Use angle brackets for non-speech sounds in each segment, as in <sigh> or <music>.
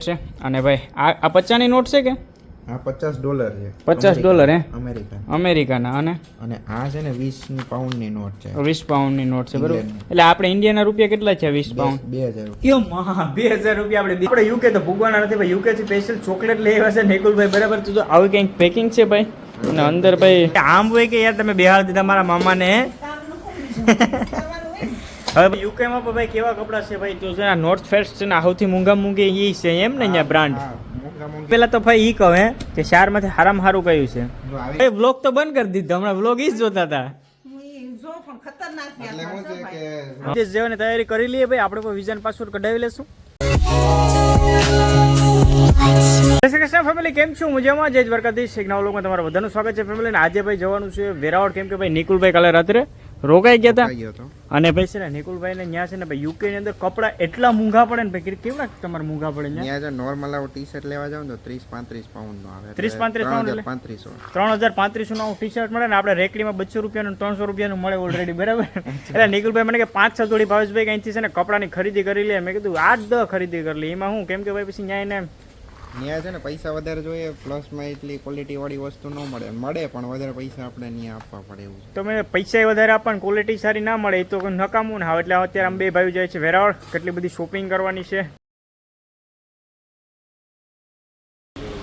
છે? અને ભાઈ આ આ પચાસની નોટ છે કે? આ પચાસ ડોલર છે. પચાસ ડોલર હે? અમેરિકન. અમેરિકાના. અને? અને આ છે ને વીસ પાઉન્ડની નોટ છે. વીસ પાઉન્ડની નોટ છે બરોબર? એટલે આપણે ઇન્ડિયાના રૂપિયા કેટલા છે વીસ પાઉન્ડ? બે હજાર બે હજાર રૂપિયા આપણે આપણે યુકે તો ભૂગવાના નથી ભાઈ. યુકે થી સ્પેશિયલ ચોકલેટ લઈ આવ્યા છે નિકુલભાઈ બરાબર? તો જો આવી કંઈક પેકિંગ છે ભાઈ? અને અંદર ભાઈ આમ હોય કે યાર તમે બેહાડ દીધા મારા મામાને <laughs> હવે યુકેમાં પણ ભાઈ કેવા કપડા છે ભાઈ? તો છે આ નોર્થ ફેસ્ટ છે ને સૌથી મૂંઘા મૂંઘી ઈ છે એમ ને અહીંયા બ્રાન્ડ. પેલા તો ભાઈ ઈ કહે કે શહેરમાંથી હારામાં હારું કયું છે. ભાઈ વ્લોગ તો બંધ કરી દીધો હમણાં વ્લોગ ઈ જ જોતા હતા. જો પણ ખતરનાક છે એટલે શું છે કે જે જેવાની તૈયારી કરી લઈએ ભાઈ આપણે કોઈ વિઝન પાસવર્ડ કઢાવી લેશું. શ્રી કૃષ્ણ ફેમિલી કેમ છું? મજામાં? જય દ્વારકાધીશ. એક નવા લોકોમાં તમારા બધાનું સ્વાગત છે ફેમિલી આજે ભાઈ જવાનું છે વેરાવળ. કેમ કે ભાઈ નિકુલભાઈ કાલે રાત્રે રોકાઈ ગયા હતા અને ભાઈ છે ને નિકુલભાઈ ને ત્યાં છે ને ભાઈ યુકે ની અંદર કપડા એટલા મૂંઘા પડે ને ભાઈ કેવડા તમારે મૂંઘા પડે ત્યાં ત્યાં જો નોર્મલ આવો ટી શર્ટ લેવા જાવ ને તો ત્રીસ પાંત્રીસ પાઉન્ડ નો આવે. ત્રીસ પાંત્રીસ પાઉન્ડ પાંત્રીસો ત્રણ હજાર પાંત્રીસો નું ટી શર્ટ મળે ને આપણે રેકડીમાં બસો રૂપિયાનું ત્રણસો રૂપિયાનું મળે ઓલરેડી બરાબર? <laughs> એટલે નિકુલભાઈ મને કે પાંચ છ જોડી ભાવેશભાઈ અહીંથી છે ને કપડાની ખરીદી કરી લે. મેં કીધું આઠ દ ખરીદી કરી લે. એમાં હું કેમ કે ભાઈ પછી ન્યાય ને ત્યાં છે ને પૈસા વધારે જોઈએ પ્લસમાં એટલી ક્વોલિટીવાળી વસ્તુ ન મળે. મળે પણ વધારે પૈસા આપણે ત્યાં આપવા પડે એવું છે. તો મેં પૈસા વધારે આપવાની ક્વોલિટી સારી ના મળે એ તો નકામું ને આવે એટલે અત્યારે આમ બે ભાઈ જાય છે વેરાવળ કેટલી બધી શોપિંગ કરવાની છે.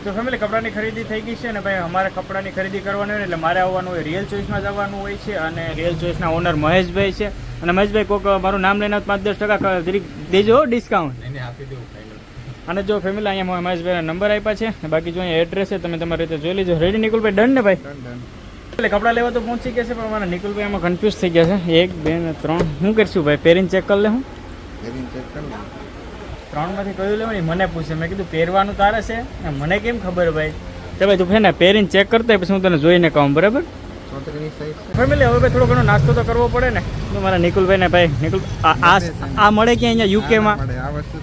તો ફેમિલી કપડાની ખરીદી થઈ ગઈ છે ને ભાઈ અમારે કપડાની ખરીદી કરવાની હોય એટલે મારે આવવાનું હોય રિયલ ચોઈસમાં જવાનું હોય છે અને રિયલ ચોઈસના ઓનર મહેશભાઈ છે. અને મહેશભાઈ કોઈક મારું નામ લઈને પાંચ દસ ટકા જરીક દેજો ડિસ્કાઉન્ટ અને જો ફેમિલી અહીંયા મહેશભાઈના નંબર આપ્યા છે બાકી જો અહીંયા એડ્રેસ છે તમે તમારી રીતે જોઈ લેજો. રેડી નિકુલભાઈ? ડન ને ભાઈ? એટલે કપડાં લેવા તો પહોંચી ગયા છે પણ મારા નિકુલભાઈ એમાં કન્ફ્યુઝ થઈ ગયા છે. એક બે ને ત્રણ. શું કરશું ભાઈ? પહેરીને ચેક કરી લે હું. ત્રણમાંથી કયું લેવું મને પૂછે. મેં કીધું પહેરવાનું તારે છે. મને કેમ ખબર ભાઈ? તો ભાઈ તું ફેને પહેરીને ચેક કરતા પછી હું તને જોઈને કહું બરાબર? ફેમિલી હવે ભાઈ થોડો ઘણો નાસ્તો તો કરવો પડે ને. મારા નિકુલભાઈ ને ભાઈ નિકુલ આ મળે કે અહીંયા યુકેમાં આ વસ્તુ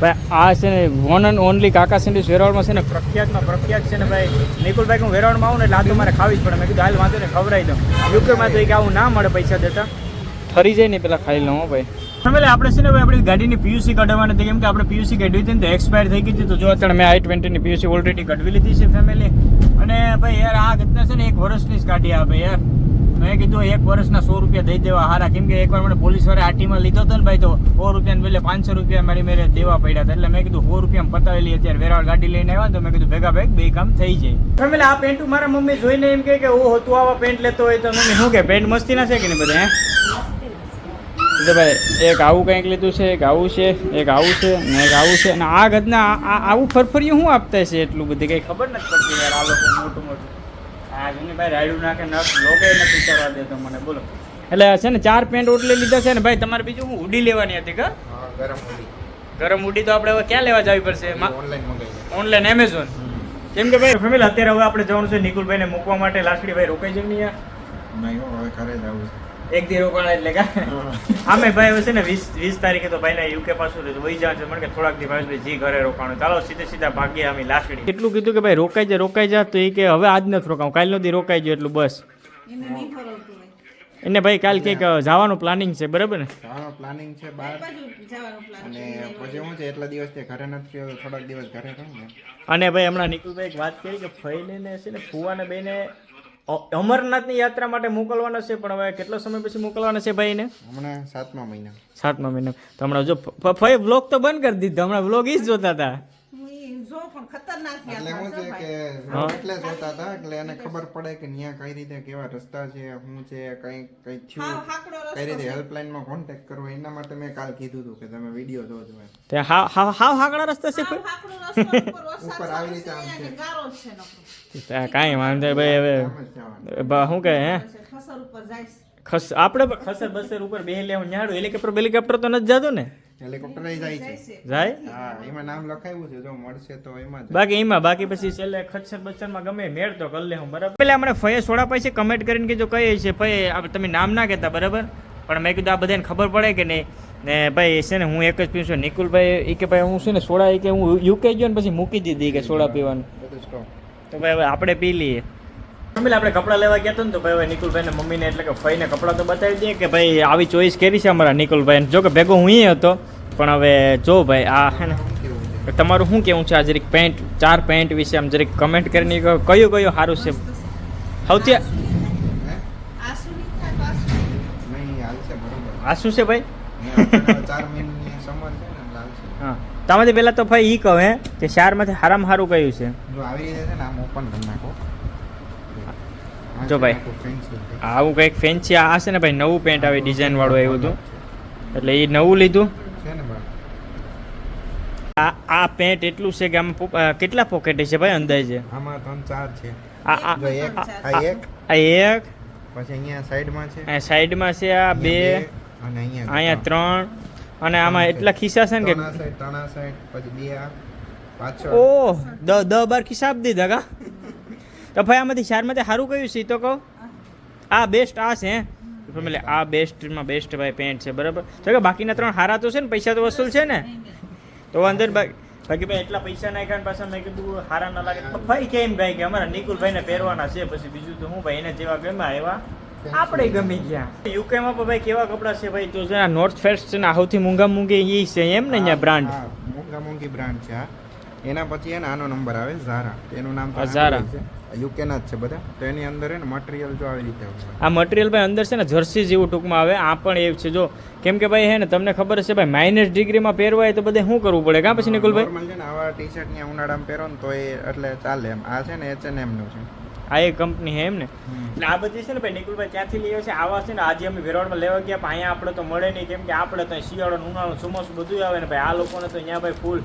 ભાઈ, આ છે ને one and only Kaka sandwich વેરાવળમાં છે ને પ્રખ્યાતમાં પ્રખ્યાત છે ને ભાઈ, નિકુલભાઈ, કે હું વેરાવળમાં આવું ને એટલે આ તો મારે ખાવી જ પડે. મેં કીધું, હાલ, વાંધો ને ખવડાવી દઉં. યુકેમાં તો એક આવું ના મળે પૈસા દેતા. ફરી જાય ને પેલા ખાઈ લઉં ભાઈ. એટલે આપણે છે ને ભાઈ, આપણી ગાડીની પીયુસી કઢાવવાની હતી. કેમ કે આપણે પીયુસી કાઢવી હતી ને તો એક્સપાયર થઈ ગઈ હતી. તો જો અત્યારે મેં આઈ ટ્વેન્ટીની પીયુસી ઓલરેડી કઢવી લીધી છે ફેમિલી અને ભાઈ, યાર, આ ઘટના છે ને એક વર્ષની જ કાઢી આપે, યાર. મેં કીધું એક વર્ષના સો રૂપિયા દઈ દેવા હારા. કેમ કે એકવાર મને પોલીસવાળા આટીમાં લીધો હતો ને ભાઈ તો સો રૂપિયાને બદલે પાંચસો રૂપિયા મારી મેરે દેવા પડ્યા હતા. એટલે મેં કીધું સો રૂપિયા પતાવેલી અત્યારે વેરાવળ ગાડી લઈને આવ્યા તો મેં કીધું ભેગા ભેગ બે કામ થઈ જાય. ફેમિલી આ પેન્ટ મારા મમ્મી જોઈને એમ કહે કે હો તું આવા પેન્ટ લેતો હોય તો મમ્મી શું કે પેન્ટ મસ્તી ના છે કે નહીં બધા હે? એટલે ભાઈ એક આવું કંઈક લીધું છે એક આવું છે એક આવું છે ને એક આવું છે. અને આ ગદના આવું ફરફરિયું શું આપતા છે એટલું બધી? કંઈ ખબર નથી પડતી યાર આ લોકો મોટું મોટું એટલે છે ને ચાર પેન્ટ ઓટલી લીધા છે ને ભાઈ તમારે બીજું હું ઉડી લેવાની હતી કે? હા ગરમ હોલી ગરમ ઉડી તો આપણે હવે ક્યાં લેવા જવી પડશે? ઓનલાઈન મંગાવી ઓનલાઈન એમેઝોન કેમ કે ભાઈ ફેમિલી અત્યારે હવે આપણે જવાનું છે નિકુલભાઈને મૂકવા માટે. લાસડી ભાઈ રોકાઈ જઈને નહીં હો, હવે ઘરે જવું આવું એક દી રોકાણ એટલે કા? આમે ભાઈ છે ને વીસ વીસ તારીખે તો ભાઈને યુકે પાછું વહી જવાનું છે. મને કે થોડાક દી ભાઈ જી ઘરે રોકાણું. ચાલો સીધે સીધા ભાગ્યા અમે લાસડી એટલું કીધું કે ભાઈ રોકાઈ જા રોકાઈ જા તો એ કે હવે આજ નથી રોકાવું. કાલનો દી રોકાઈ જાય એટલું બસ. એને ભાઈ કાલ કંઈક જવાનું પ્લાનિંગ છે બરાબર ને? જવાનું પ્લાનિંગ છે બહાર બાજુ જવાનું પ્લાન અને પછી શું છે એટલા દિવસ ઘરે નથી રહ્યો થોડાક દિવસ ઘરે રહું ને. અને ભાઈ હમણાં નિકુલભાઈ એક વાત કરી કે ફઈને છે ને ફુવાને બેને અમરનાથની યાત્રા માટે મોકલવાના છે પણ હવે કેટલો સમય પછી મોકલવાના છે ભાઈને? હમણાં સાતમા મહિના. સાતમા મહિના. તો હમણાં જો ફાઈ બ્લોગ તો બંધ કરી દીધો. હમણાં બ્લોગ ઈ જ જોતા હતા. પણ ખતરનાક એટલે શું છે કે એટલે જોતા હતા એટલે એને ખબર પડે કે ન્યા કઈ રીતે કેવા રસ્તા છે શું છે કઈ કઈ થયું હાકડો રસ્તો કઈ રીતે હેલ્પલાઈનમાં કોન્ટેક્ટ કરવો એના માટે મેં કાલ કીધું હતું કે તમે વીડિયો જોજો એમ. તે હા હાવ હા હાકડા રસ્તા છે ઉપર ઉપર આવી રીતે આમ છે. ગારો છે નકરો. તે કાંઈ વાંધો નહીં ભાઈ હવે જ શું કહે હે? ખસર ઉપર જાય ખસ આપણે પણ ખસર બસર ઉપર બે લેવું ન્યાડું. હેલિકોપ્ટર બેલિકોપ્ટર તો નથી જતું ને? હેલિકોપ્ટર જાય છે. જાય હા એમાં નામ લખાયું છે જો મળશે તો એમાં બાકી એમાં બાકી પછી છેલ્લે ખચ્છર બચ્ચરમાં ગમે મેળ તો કરી લે હું બરાબર? પેલા આપણે ફયે સોડા પૈસે કમેન્ટ કરીને કીધું કહીએ છે ભાઈ આ તમે નામ ના કહેતા બરાબર? પણ મેં કીધું આ બધાને ખબર પડે કે નહીં. ને ભાઈ છે ને હું એક જ પીશું છું નિકુલભાઈ એ કે ભાઈ હું છે ને સોડા એ કે હું યુકે ગયો ને પછી મૂકી દીધી કે સોડા પીવાનું. તો ભાઈ હવે આપણે પી લઈએ. મમ્મી આપણે કપડાં લેવા ગયા હતા ને તો ભાઈ હવે નિકુલભાઈને મમ્મીને એટલે કે ભાઈને કપડાં તો બતાવી દઈએ કે ભાઈ આવી ચોઈસ કરી છે અમારા નિકુલભાઈ જો કે ભેગો હું હતો, પણ હવે જો ભાઈ આ હે ને તમારું શું કેવું છે? આ જરીક પેન્ટ ચાર પેન્ટ વિશે આમ જરીક કમેન્ટ કરીને કયું કયું સારું છે? સૌથી હે આ શું નહીં થાય તો આ શું? નહીં હાલશે બરોબર આ શું છે ભાઈ? ને ને હા. તમારી પહેલાં તો ભાઈ એ કહો કે ચારમાંથી હારામાં સારું કયું છે? આવી ને ઓપન નાખો. જો ભાઈ. આવું કંઈક ફેન્સી આ છે ને ભાઈ નવું પેન્ટ આવે ડિઝાઇન વાળું આવ્યું હતું. એટલે એ નવું લીધું. છે આ આ પેન્ટ એટલું છે કે આમ કેટલા પોકેટ છે ભાઈ અંદાજે? આમાં ત્રણ ચાર છે. આ એક આ એક. પછી અહીંયા સાઈડમાં છે. સાઈડમાં છે આ બે. અને અહીંયા અહીંયા ત્રણ. અને આમાં એટલા ખિસ્સા છે ને કે આ side, પછી બે આ પાછળ. ઓહ દ દ બાર ખિસ્સા આપી દીધા કા? તો ભાઈ આમાંથી ચારમાંથી સારું કયું છે તો કહો? આ બેસ્ટ આ છે ફેમિલી આ બેસ્ટમાં બેસ્ટ ભાઈ પેન્ટ છે બરાબર? તો કે બાકીના ત્રણ હારા તો છે ને પૈસા તો વસૂલ છે ને? તો અંદર બાકી ભાઈ એટલા પૈસા નાખ્યા ને પાછા મેં કીધું હારા ના લાગે. તો ભાઈ કેમ ભાઈ કે અમારા નિકુલભાઈને પહેરવાના છે પછી બીજું તો હું ભાઈ એને જેવા ગમ્યા એવા આપણે ગમી ગયા. યુકેમાં પણ ભાઈ કેવા કપડાં છે ભાઈ? તો છે નોર્થ ફેસ્ટ છે ને સૌથી મૂંગા મૂંઘી એ છે એમ ને અહીંયા બ્રાન્ડ મૂંગા મૂંગી બ્રાન્ડ છે એના પછી એને આનો નંબર આવે ઝારા એનું નામ આ યુકેના જ છે. બધા. તો એની અંદર એને મટીરિયલ જો આવી રીતે આ મટીરિયલ ભાઈ અંદર છે ને જર્સી જેવું ટૂંકમાં આવે આ પણ એવું છે. જો કેમ કે ભાઈ હે ને તમને ખબર છે ભાઈ માઇનસ ડિગ્રીમાં પહેરવાય તો બધે શું કરવું પડે? કાં પછી નિકુલભાઈ? નોર્મલ છે ને આવા ટી શર્ટ ને ઉનાળામાં પહેરો ને તો એ એટલે ચાલે એમ. આ છે ને એચનું છે. આ એક કંપની છે એમ ને? એટલે આ બધી છે ને ભાઈ નિકુલભાઈ ત્યાંથી લઈએ છે આવા છે ને આજે અમે વેરાવળમાં લેવા ગયા પણ અહીંયા આપણે તો મળે નહીં. કેમ કે આપણે તો શિયાળો ઉનાળો ચોમાસું બધું આવે ને ભાઈ. આ લોકોને તો અહીંયા ભાઈ ફૂલ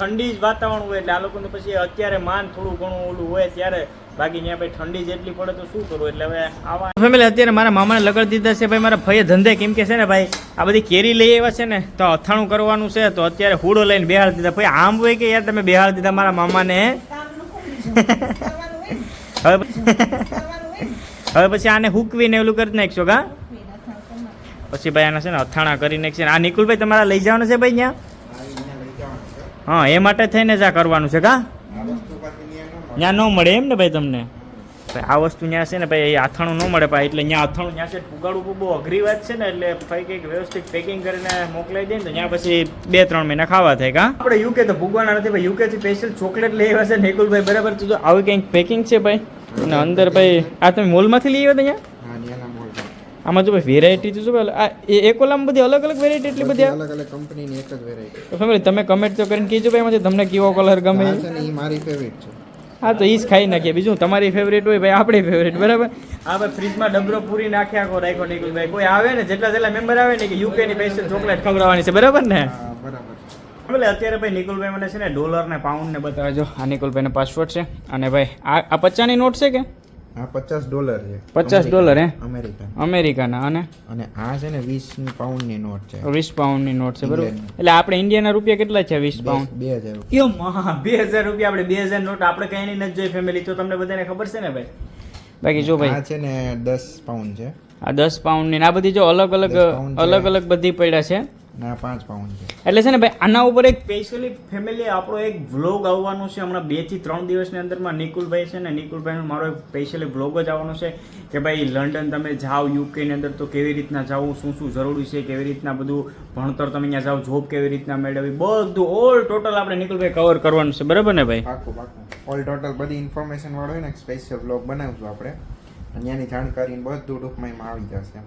ઠંડી જ વાતાવરણ હોય એટલે આ લોકોને પછી અત્યારે માન થોડું ઘણું ઓલું હોય ત્યારે બાકી ત્યાં ભાઈ ઠંડી જેટલી પડે તો શું કરવું એટલે હવે આવા ફેમિલી અત્યારે મારા મામાને લગડ દીધા છે ભાઈ, મારા ભાઈએ ધંધે કેમ કે છે ને ભાઈ, આ બધી કેરી લઈ આવ્યા છે ને, તો અથાણું કરવાનું છે, તો અત્યારે હુડો લઈને બેહાડ દીધા ભાઈ, આમ હોય કે યાર તમે બેહાડ દીધા મારા મામાને હવે. હવે પછી આને હુકવીને ઓલું કરી નાખશો, કા. પછી ભાઈ આના છે ને અથાણા કરી નાખશે આ નિકુલભાઈ તમારા લઈ જવાનું છે ભાઈ ત્યાં આ અહીંયા લઈ જવાનું છે હા, એ માટે થઈને જ આ કરવાનું છે કા. ત્યાં ન મળે એમ ને ભાઈ તમને? આ વસ્તુ ત્યાં છે ને ભાઈ, એ અથાણું ન મળે ભાઈ, એટલે ત્યાં અથાણું ત્યાં છે પુગાડવું બહુ અઘરી વાત છે ને, એટલે ભાઈ કંઈક વ્યવસ્થિત પેકિંગ કરીને મોકલાઈ દે ને તો ત્યાં પછી બે ત્રણ મહિના ખાવા થાય કા? આપણે યુકે તો ભૂગવાના નથી ભાઈ યુકે થી સ્પેશિયલ ચોકલેટ લઈ આવ્યા છે નિકુલભાઈ, બરાબર? તો આવી કંઈક પેકિંગ છે ભાઈ? અને અંદર ભાઈ, આ તમે મોલમાંથી લઈ આવ્યા હતા અહીંયા હા ત્યાંના મોલ પર. આમાં જો ભાઈ વેરાયટી છે જો ભાઈ આ એ એક ઓલામાં બધી અલગ અલગ વેરાયટી એટલી બધી અલગ અલગ કંપનીની એક જ વેરાયટી તો ફેમિલી તમે કમેન્ટ તો કરીને કીધું ભાઈ એમાંથી તમને કેવો કલર ગમે. છે ને એ મારી ફેવરિટ છે. હા તો એ જ ખાઈ નાખીએ. બીજું તમારી ફેવરેટ હોય ભાઈ આપણી ફેવરેટ બરાબર? હા ભાઈ ફ્રીજમાં ડબરો પૂરી નાખ્યા આખો રાખ્યો નિકુલ ભાઈ કોઈ આવે ને જેટલા જેટલા મેમ્બર આવે ને કે યુકે ની પૈસા ચોકલેટ ખવડાવવાની છે બરાબર ને? બરાબર છે. અત્યારે ભાઈ નિકુલભાઈ મને છે ને ડોલર ને પાઉન્ડ ને બતાવજો આ નિકુલભાઈનો પાસવર્ડ છે. અને ભાઈ આ આ પચાસની નોટ છે કે? આ પચાસ ડોલર છે. પચાસ ડોલર હે? અમેરિકન. અમેરિકાના અને? અને આ છે ને વીસ પાઉન્ડની નોટ છે. વીસ પાઉન્ડની નોટ છે બરાબર? એટલે આપણે ઇન્ડિયાના રૂપિયા કેટલા છે વીસ પાઉન્ડ? બે હજાર યો મહા બે હજાર રૂપિયા આપણે બે હજાર નોટ આપણે કઈ નહીં નથી જોઈ ફેમિલી તો તમને બધાને ખબર છે ને ભાઈ? બાકી જો ભાઈ. આ છે ને દસ પાઉન્ડ છે. આ દસ પાઉન્ડની આ બધી જો અલગ અલગ. અલગ અલગ બધી પડ્યા છે. આ પાંચ પાઉન્ડ છે. એટલે છે ને ભાઈ આના ઉપર એક સ્પેશિયલી ફેમિલી આપણો એક વ્લોગ આવવાનો છે. હમણાં બેથી ત્રણ દિવસની અંદરમાં નિકુલભાઈ છે ને નિકુલભાઈનો મારો એક સ્પેશિયલી વ્લોગ જ આવવાનો છે કે ભાઈ લંડન તમે જાઓ યુકેની અંદર તો કેવી રીતના જાવું શું શું જરૂરી છે કેવી રીતના બધું ભણતર તમે અહીંયા જાઓ જોબ કેવી રીતના મેળવવી બધું ઓલ ટોટલ આપણે નિકુલભાઈ કવર કરવાનું છે. બરાબર ને ભાઈ? પાકું પાકું ઓલ ટોટલ બધી ઇન્ફોર્મેશન વાળો હોય ને સ્પેશિયલ વ્લોગ બનાવશું આપણે. અહીંયાની ત્યાંની જાણકારી બધું ટૂંકમાં આવી જશે.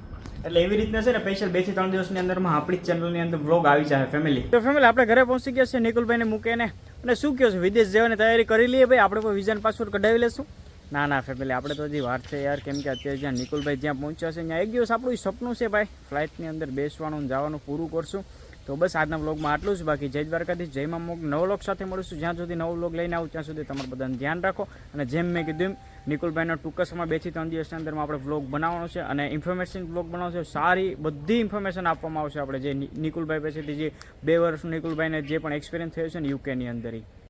એટલે એવી રીતના છે ને સ્પેશિયલ બેથી ત્રણ દિવસની અંદરમાં આપણી ચેનલની અંદર વ્લોગ આવી જાય ફેમિલી તો ફેમિલી આપણે ઘરે પહોંચી ગયા છે નિકુલભાઈને મૂકીને. અને શું કહો છે વિદેશ જવાની તૈયારી કરી લઈએ ભાઈ? આપણે કોઈ વિઝન પાસપોર્ટ કઢાવી લેશું? ના ના ફેમિલી આપણે તો હજી વાર છે યાર કેમ કે અત્યારે જ્યાં નિકુલભાઈ જ્યાં પહોંચ્યા છે ત્યાં એક દિવસ આપણું સપનું છે ભાઈ ફ્લાઇટની અંદર બેસવાનું જવાનું પૂરું કરશું. તો બસ આજના બ્લોગમાં આટલું જ. બાકી જય દ્વારકાધીશ, જય મામોગ નવો બ્લોગ સાથે મળીશું. જ્યાં સુધી નવો બ્લોગ લઈને આવું, ત્યાં સુધી તમારું બધાને ધ્યાન રાખો. અને જેમ મેં કીધું નિકુલભાઈનો ટૂંક સમયમાં બે ત્રણ દિવસની અંદરમાં આપણે બ્લોગ બનાવવાનો છે અને ઇન્ફોર્મેશન બ્લોગ બનાવશે સારી બધી ઇન્ફોર્મેશન આપવામાં આવશે આપણે. જે નિકુલભાઈ પાસેથી જે બે વર્ષનું નિકુલભાઈને જે પણ એક્સપિરિયન્સ થયો છે ને યુકેની અંદર.